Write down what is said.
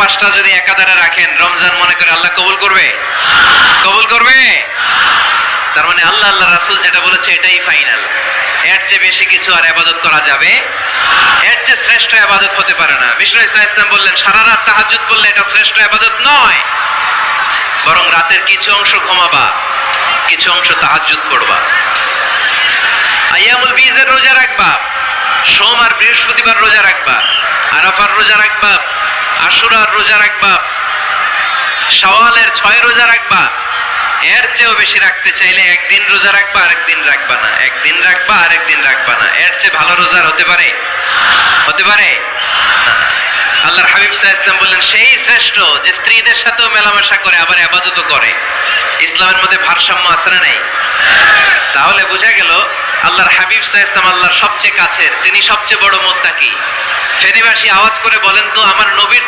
পাঁচটা যদি একাধারে রাখেন, রমজান মনে করে আল্লাহ কবুল করবে? কবুল করবে? তার মানে আল্লাহ আল্লাহ রাসূল যেটা বলেছে, এটাই ফাইনাল এর চেয়ে বেশি কিছু আর আবাদত করা যাবে? এর চেয়ে শ্রেষ্ঠ আবাদত হতে পারে না। বিষ্ণু ইসলাম ইসলাম বললেন, সারা রাত তাহাজ্জুদ বললে এটা শ্রেষ্ঠ আবাদত নয়। বরং রাতের কিছু অংশ ঘুমাবা, কিছু অংশ তাহাজ্জুদ পড়বা। আইয়ামুল বীজের রোজা রাখবা, সোম আর বৃহস্পতিবার রোজা রাখবা। আশুরার রোজা রাখবা। শাওয়ালের ছয় রোজা রাখবা। এর চেয়েও বেশি রাখতে চাইলে একদিন রোজা রাখবা, আরেকদিন রাখবা না। একদিন রাখবা, আরেকদিন রাখবা না। এর চেয়ে ভালো রোজার হতে পারে? হতে পারে? আল্লাহর হাবিব সাহা ইসলাম বললেন, সেই শ্রেষ্ঠ যে স্ত্রীদের সাথেও মেলামেশা করে, আবার আবাদতও করে। ইসলামের মধ্যে ভারসাম্য আছে না নাই? তাহলে বোঝা গেল, আল্লাহর হাবিব সাহা ইসলাম আল্লাহর সবচেয়ে কাছের, তিনি সবচেয়ে বড় মোত্তাকি। ফেনীবাসী আওয়াজ করে বলেন তো, আমার নবীর